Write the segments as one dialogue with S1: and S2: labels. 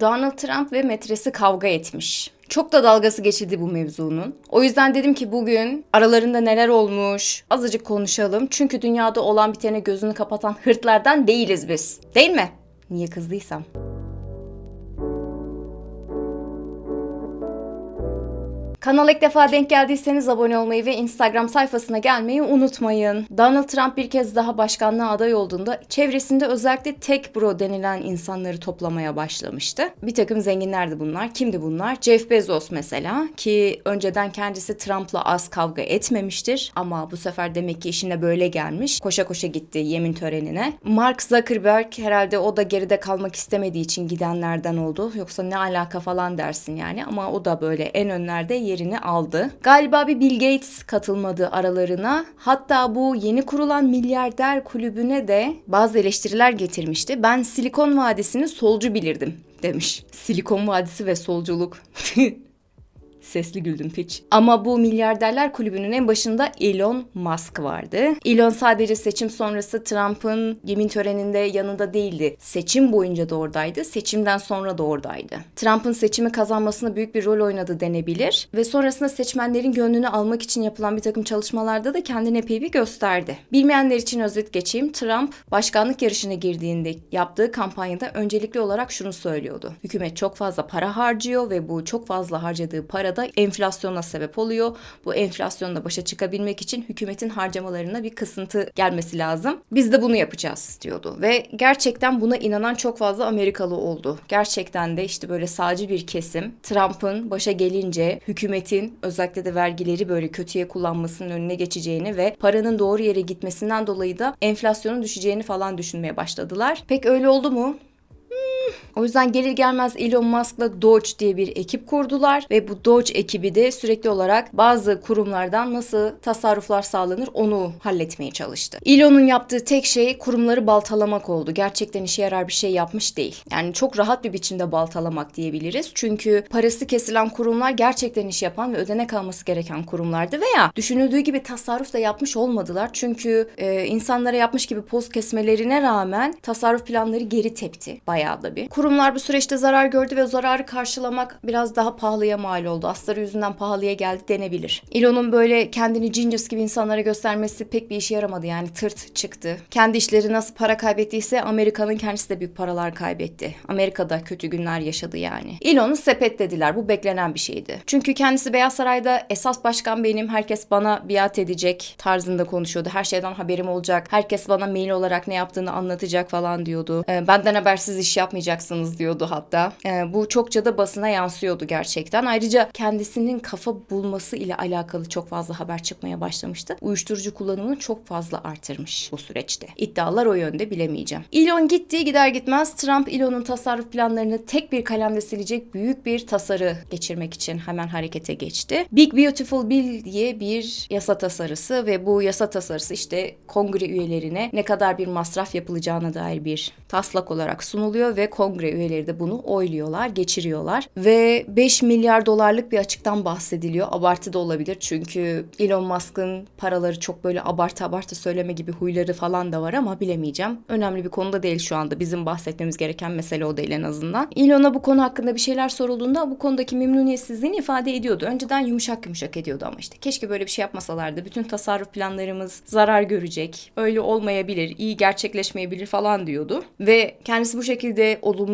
S1: Donald Trump ve metresi kavga etmiş. Çok da dalgası geçildi bu mevzunun. O yüzden dedim ki bugün aralarında neler olmuş azıcık konuşalım. Çünkü dünyada olan bitene gözünü kapatan hırtlardan değiliz biz. Değil mi? Niye kızdıysam. Kanala ilk defa denk geldiyseniz abone olmayı ve Instagram sayfasına gelmeyi unutmayın. Donald Trump bir kez daha başkanlığa aday olduğunda çevresinde özellikle tek bro denilen insanları toplamaya başlamıştı. Bir takım zenginlerdi bunlar. Kimdi bunlar? Jeff Bezos mesela ki önceden kendisi Trump'la az kavga etmemiştir ama bu sefer demek ki işine böyle gelmiş. Koşa koşa gitti yemin törenine. Mark Zuckerberg herhalde o da geride kalmak istemediği için gidenlerden oldu. Yoksa ne alaka falan dersin yani ama o da böyle en önlerde yerini aldı. Galiba bir Bill Gates katılmadı aralarına. Hatta bu yeni kurulan milyarder kulübüne de bazı eleştiriler getirmişti. Ben Silikon Vadisi'ni solcu bilirdim demiş. Silikon Vadisi ve solculuk. Sesli güldüm piç. Ama bu milyarderler kulübünün en başında Elon Musk vardı. Elon sadece seçim sonrası Trump'ın yemin töreninde yanında değildi. Seçim boyunca da oradaydı. Seçimden sonra da oradaydı. Trump'ın seçimi kazanmasına büyük bir rol oynadı denebilir. Ve sonrasında seçmenlerin gönlünü almak için yapılan bir takım çalışmalarda da kendini epey bir gösterdi. Bilmeyenler için özet geçeyim. Trump başkanlık yarışına girdiğinde yaptığı kampanyada öncelikli olarak şunu söylüyordu. Hükümet çok fazla para harcıyor ve bu çok fazla harcadığı para da enflasyona sebep oluyor. Bu enflasyonla başa çıkabilmek için hükümetin harcamalarına bir kısıntı gelmesi lazım. Biz de bunu yapacağız diyordu. Ve gerçekten buna inanan çok fazla Amerikalı oldu. Gerçekten de işte böyle sağcı bir kesim Trump'ın başa gelince hükümetin özellikle de vergileri böyle kötüye kullanmasının önüne geçeceğini ve paranın doğru yere gitmesinden dolayı da enflasyonun düşeceğini falan düşünmeye başladılar. Pek öyle oldu mu? O yüzden gelir gelmez Elon Musk'la Doge diye bir ekip kurdular ve bu Doge ekibi de sürekli olarak bazı kurumlardan nasıl tasarruflar sağlanır onu halletmeye çalıştı. Elon'un yaptığı tek şey kurumları baltalamak oldu. Gerçekten işe yarar bir şey yapmış değil. Yani çok rahat bir biçimde baltalamak diyebiliriz. Çünkü parası kesilen kurumlar gerçekten iş yapan ve ödenek alması gereken kurumlardı veya düşünüldüğü gibi tasarruf da yapmış olmadılar. Çünkü e, insanlara yapmış gibi poz kesmelerine rağmen tasarruf planları geri tepti bayağı da bir. Kurumlar bu süreçte zarar gördü ve zararı karşılamak biraz daha pahalıya mal oldu. Asları yüzünden pahalıya geldi denebilir. Elon'un böyle kendini genius gibi insanlara göstermesi pek bir işe yaramadı yani tırt çıktı. Kendi işleri nasıl para kaybettiyse Amerika'nın kendisi de büyük paralar kaybetti. Amerika'da kötü günler yaşadı yani. Elon'u sepetlediler. Bu beklenen bir şeydi. Çünkü kendisi Beyaz Saray'da esas başkan benim, herkes bana biat edecek tarzında konuşuyordu. Her şeyden haberim olacak. Herkes bana mail olarak ne yaptığını anlatacak falan diyordu. Ee, benden habersiz iş yapmayacaksınız diyordu hatta. Ee, bu çokça da basına yansıyordu gerçekten. Ayrıca kendisinin kafa bulması ile alakalı çok fazla haber çıkmaya başlamıştı. Uyuşturucu kullanımını çok fazla artırmış bu süreçte. İddialar o yönde bilemeyeceğim. Elon gitti gider gitmez Trump Elon'un tasarruf planlarını tek bir kalemde silecek büyük bir tasarı geçirmek için hemen harekete geçti. Big Beautiful Bill diye bir yasa tasarısı ve bu yasa tasarısı işte kongre üyelerine ne kadar bir masraf yapılacağına dair bir taslak olarak sunuluyor ve kongre üyeleri de bunu oyluyorlar, geçiriyorlar ve 5 milyar dolarlık bir açıktan bahsediliyor. Abartı da olabilir çünkü Elon Musk'ın paraları çok böyle abartı abartı söyleme gibi huyları falan da var ama bilemeyeceğim. Önemli bir konuda değil şu anda. Bizim bahsetmemiz gereken mesele o değil en azından. Elon'a bu konu hakkında bir şeyler sorulduğunda bu konudaki memnuniyetsizliğini ifade ediyordu. Önceden yumuşak yumuşak ediyordu ama işte keşke böyle bir şey yapmasalardı. Bütün tasarruf planlarımız zarar görecek. Öyle olmayabilir, iyi gerçekleşmeyebilir falan diyordu. Ve kendisi bu şekilde olumlu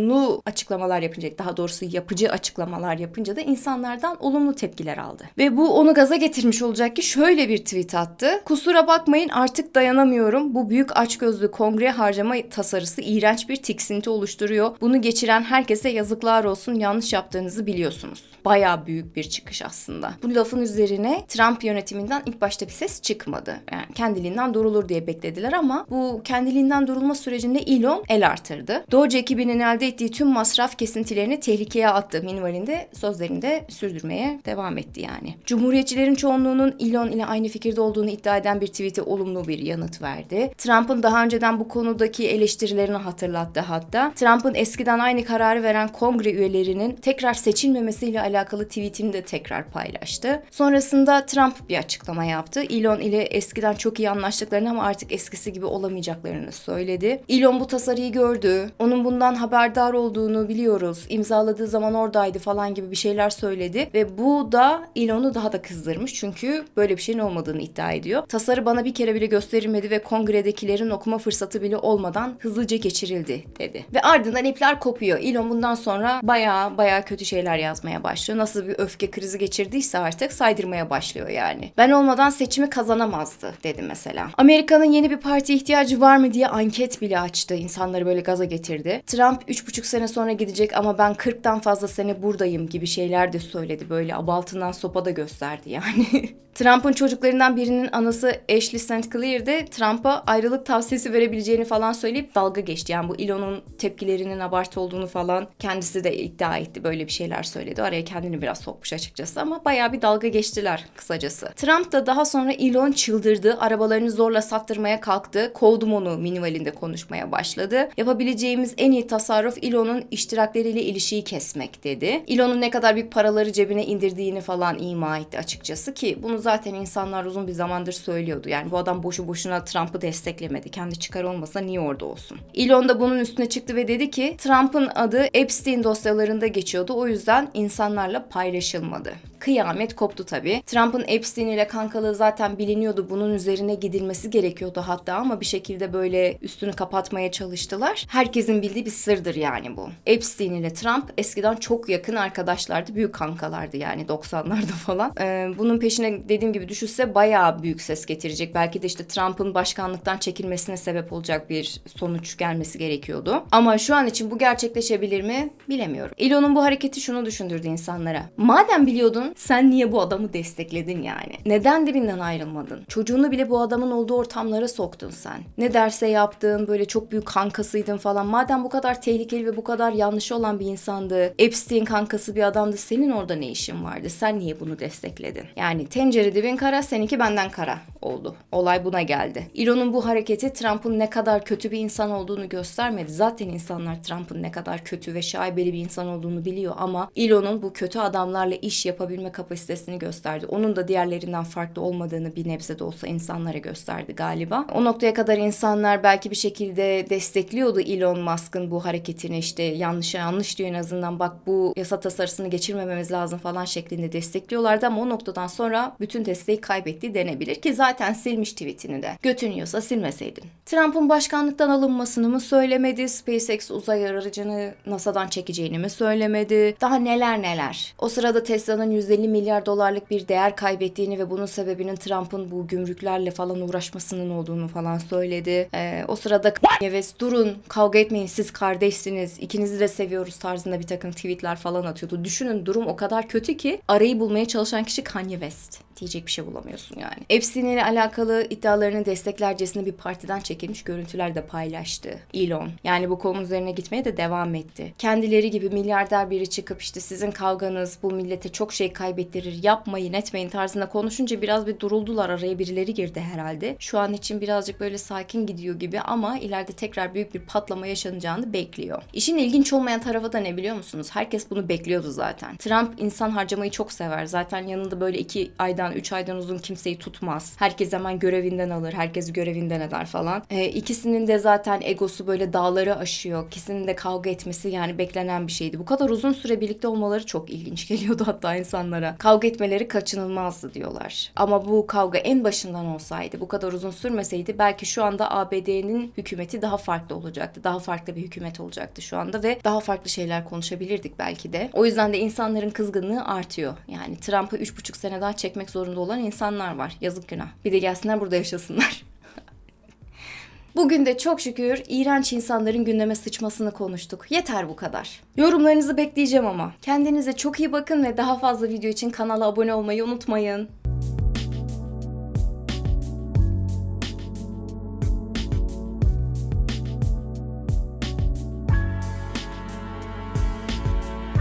S1: açıklamalar yapınca, daha doğrusu yapıcı açıklamalar yapınca da insanlardan olumlu tepkiler aldı. Ve bu onu gaza getirmiş olacak ki şöyle bir tweet attı. Kusura bakmayın artık dayanamıyorum. Bu büyük açgözlü kongre harcama tasarısı iğrenç bir tiksinti oluşturuyor. Bunu geçiren herkese yazıklar olsun. Yanlış yaptığınızı biliyorsunuz. Baya büyük bir çıkış aslında. Bu lafın üzerine Trump yönetiminden ilk başta bir ses çıkmadı. Yani kendiliğinden durulur diye beklediler ama bu kendiliğinden durulma sürecinde Elon el artırdı. Doge ekibinin elde ettiği tüm masraf kesintilerini tehlikeye attı minvalinde sözlerinde sürdürmeye devam etti yani. Cumhuriyetçilerin çoğunluğunun Elon ile aynı fikirde olduğunu iddia eden bir tweet'e olumlu bir yanıt verdi. Trump'ın daha önceden bu konudaki eleştirilerini hatırlattı hatta. Trump'ın eskiden aynı kararı veren kongre üyelerinin tekrar seçilmemesiyle alakalı tweetini de tekrar paylaştı. Sonrasında Trump bir açıklama yaptı. Elon ile eskiden çok iyi anlaştıklarını ama artık eskisi gibi olamayacaklarını söyledi. Elon bu tasarıyı gördü. Onun bundan haberdar haberdar olduğunu biliyoruz. İmzaladığı zaman oradaydı falan gibi bir şeyler söyledi ve bu da Elon'u daha da kızdırmış çünkü böyle bir şeyin olmadığını iddia ediyor. Tasarı bana bir kere bile gösterilmedi ve kongredekilerin okuma fırsatı bile olmadan hızlıca geçirildi dedi. Ve ardından ipler kopuyor. Elon bundan sonra baya baya kötü şeyler yazmaya başlıyor. Nasıl bir öfke krizi geçirdiyse artık saydırmaya başlıyor yani. Ben olmadan seçimi kazanamazdı dedi mesela. Amerika'nın yeni bir parti ihtiyacı var mı diye anket bile açtı. İnsanları böyle gaza getirdi. Trump 3,5 sene sonra gidecek ama ben 40'tan fazla sene buradayım gibi şeyler de söyledi. Böyle abaltından sopa da gösterdi yani. Trump'ın çocuklarından birinin anası Ashley St. Clair de Trump'a ayrılık tavsiyesi verebileceğini falan söyleyip dalga geçti. Yani bu Elon'un tepkilerinin abartı olduğunu falan kendisi de iddia etti. Böyle bir şeyler söyledi. Araya kendini biraz sokmuş açıkçası ama bayağı bir dalga geçtiler kısacası. Trump da daha sonra Elon çıldırdı. Arabalarını zorla sattırmaya kalktı. Kovdum onu minvalinde konuşmaya başladı. Yapabileceğimiz en iyi tasarruf Elon'un iştirakleriyle ilişiği kesmek dedi. Elon'un ne kadar büyük paraları cebine indirdiğini falan ima etti açıkçası ki bunu zaten insanlar uzun bir zamandır söylüyordu. Yani bu adam boşu boşuna Trump'ı desteklemedi. Kendi çıkar olmasa niye orada olsun? Elon da bunun üstüne çıktı ve dedi ki Trump'ın adı Epstein dosyalarında geçiyordu. O yüzden insanlarla paylaşılmadı. Kıyamet koptu tabii. Trump'ın Epstein ile kankalığı zaten biliniyordu. Bunun üzerine gidilmesi gerekiyordu hatta ama bir şekilde böyle üstünü kapatmaya çalıştılar. Herkesin bildiği bir sırdır yani bu. Epstein ile Trump eskiden çok yakın arkadaşlardı. Büyük kankalardı yani 90'larda falan. Ee, bunun peşine dediğim gibi düşürse bayağı büyük ses getirecek. Belki de işte Trump'ın başkanlıktan çekilmesine sebep olacak bir sonuç gelmesi gerekiyordu. Ama şu an için bu gerçekleşebilir mi bilemiyorum. Elon'un bu hareketi şunu düşündürdü insanlara. Madem biliyordun sen niye bu adamı destekledin yani? Neden dibinden ayrılmadın? Çocuğunu bile bu adamın olduğu ortamlara soktun sen. Ne derse yaptın, böyle çok büyük kankasıydın falan. Madem bu kadar tehlikeli ve bu kadar yanlışı olan bir insandı, Epstein kankası bir adamdı, senin orada ne işin vardı? Sen niye bunu destekledin? Yani tencere dibin kara, seninki benden kara oldu. Olay buna geldi. Elon'un bu hareketi Trump'ın ne kadar kötü bir insan olduğunu göstermedi. Zaten insanlar Trump'ın ne kadar kötü ve şaibeli bir insan olduğunu biliyor ama Elon'un bu kötü adamlarla iş yapabilme kapasitesini gösterdi. Onun da diğerlerinden farklı olmadığını bir nebze de olsa insanlara gösterdi galiba. O noktaya kadar insanlar belki bir şekilde destekliyordu Elon Musk'ın bu hareketini işte yanlışa yanlış diyor en azından bak bu yasa tasarısını geçirmememiz lazım falan şeklinde destekliyorlardı ama o noktadan sonra bütün desteği kaybetti denebilir ki zaten silmiş tweetini de. Götün yiyorsa silmeseydin. Trump'ın başkanlıktan alınmasını mı söylemedi? SpaceX uzay aracını NASA'dan çekeceğini mi söylemedi? Daha neler neler. O sırada Tesla'nın 150 milyar dolarlık bir değer kaybettiğini ve bunun sebebinin Trump'ın bu gümrüklerle falan uğraşmasının olduğunu falan söyledi. Ee, o sırada West durun kavga etmeyin siz kardeşsiniz ikinizi de seviyoruz tarzında bir takım tweetler falan atıyordu. Düşünün durum o kadar kötü ki arayı bulmaya çalışan kişi Kanye West diyecek bir şey bulamıyorsun yani. Epstein ile alakalı iddialarını desteklercesine bir partiden çekilmiş görüntüler de paylaştı Elon. Yani bu konu üzerine gitmeye de devam etti. Kendileri gibi milyarder biri çıkıp işte sizin kavganız bu millete çok şey kaybettirir yapmayın etmeyin tarzında konuşunca biraz bir duruldular araya birileri girdi herhalde. Şu an için birazcık böyle sakin gidiyor gibi ama ileride tekrar büyük bir patlama yaşanacağını bekliyor. İşin ilginç olmayan tarafı da ne biliyor musunuz? Herkes bunu bekliyordu zaten. Trump insan harcamayı çok sever. Zaten yanında böyle iki aydan, üç aydan uzun kimseyi tutmaz. Herkes hemen görevinden alır. Herkes görevinden eder falan. Ee, ikisinin de zaten egosu böyle dağları aşıyor. İkisinin de kavga etmesi yani beklenen bir şeydi. Bu kadar uzun süre birlikte olmaları çok ilginç geliyordu hatta insanlara. Kavga etmeleri kaçınılmazdı diyorlar. Ama bu kavga en başından olsaydı, bu kadar uzun sürmeseydi belki şu anda ABD'nin hükümeti daha farklı olacaktı. Daha farklı bir hükümet olacaktı şu anda ve daha farklı şeyler konuşabilirdik belki de. O yüzden de insanların kızgınlığı artıyor. Yani Trump'ı 3,5 sene daha çekmek zorunda olan insanlar var. Yazık günah. Bir de gelsinler burada yaşasınlar. Bugün de çok şükür iğrenç insanların gündeme sıçmasını konuştuk. Yeter bu kadar. Yorumlarınızı bekleyeceğim ama. Kendinize çok iyi bakın ve daha fazla video için kanala abone olmayı unutmayın.